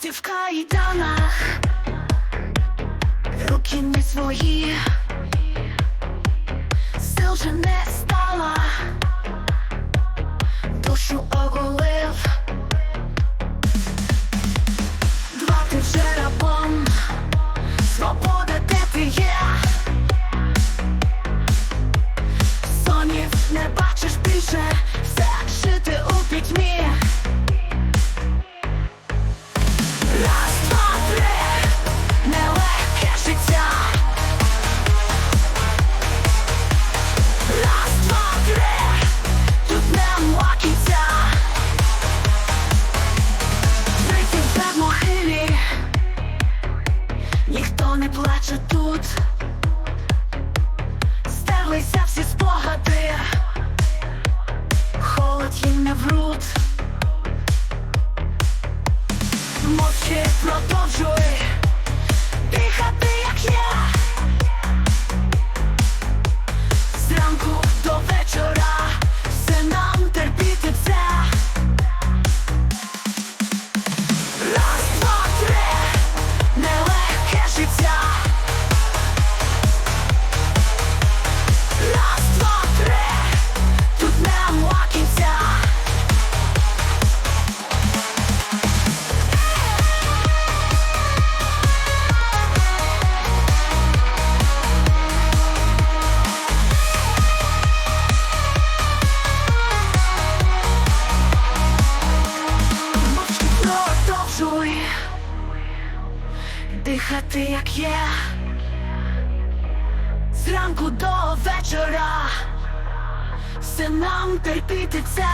ти в кайданах, руки не свої, сил же не не плаче тут. Стерлися всі спогади, холод їм не врут. Мовчи, продовжуй дихати, як є. Зранку до вечора все нам терпіти це.